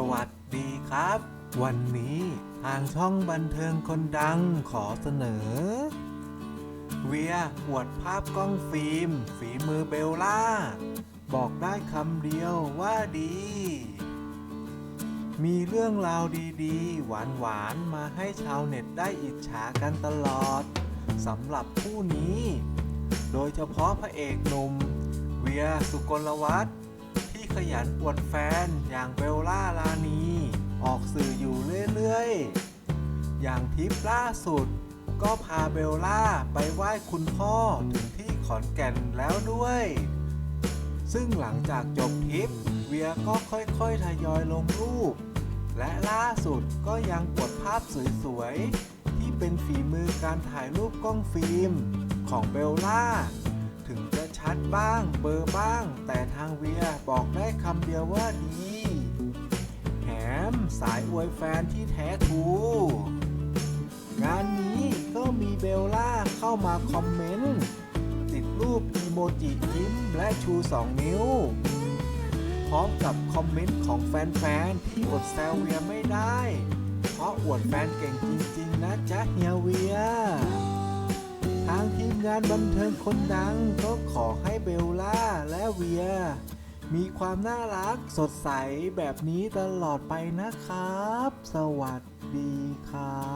สวัสดีครับ วันนี้ทางช่องบันเทิงคนดังขอเสนอ เวียอวดภาพกล้องฟิล์ม ฝีมือเบลล่า บอกได้คำเดียวว่าดี มีเรื่องราวดีๆ หวานๆ มาให้ชาวเน็ตได้อิจฉากันตลอดสำหรับคู่นี้ โดยเฉพาะพระเอกหนุ่ม เวียสุกลวัฒน์ ขยันอวดแฟนอย่างเบลล่าลานี ออกสื่ออยู่เรื่อยๆ อย่างทริปล่าสุด ก็พาเบลล่าไปไหว้คุณพ่อถึงที่ขอนแก่นแล้วด้วย ซึ่งหลังจากจบทริป เวียก็ค่อยๆ ทยอยลงรูป และล่าสุดก็ยังกดภาพสวยๆ ที่เป็นฝีมือการถ่ายรูปกล้องฟิล์มของเบลล่าถึงจะชัดบ้างเบลอร์บ้าง แต่างเวียบอกได้คำเดียวว่าดีแถมสายอวยแฟนที่แท้ทูงานนี้ก็มีเบลล่าเข้ามาคอมเมนต์ติดรูปอีโมจิยิ้มและชู 2 นิ้ว พร้อมกับคอมเมนต์ของแฟนๆ ที่อดแซวเวียไม่ได้ เพราะอวดแฟนเก่งจริง ๆ นะจ๊ะเฮียเวีย งานบันเทิงคนดังก็ขอให้เบลล่าและเวีย มีความน่ารักสดใสแบบนี้ตลอดไปนะครับ สวัสดีครับ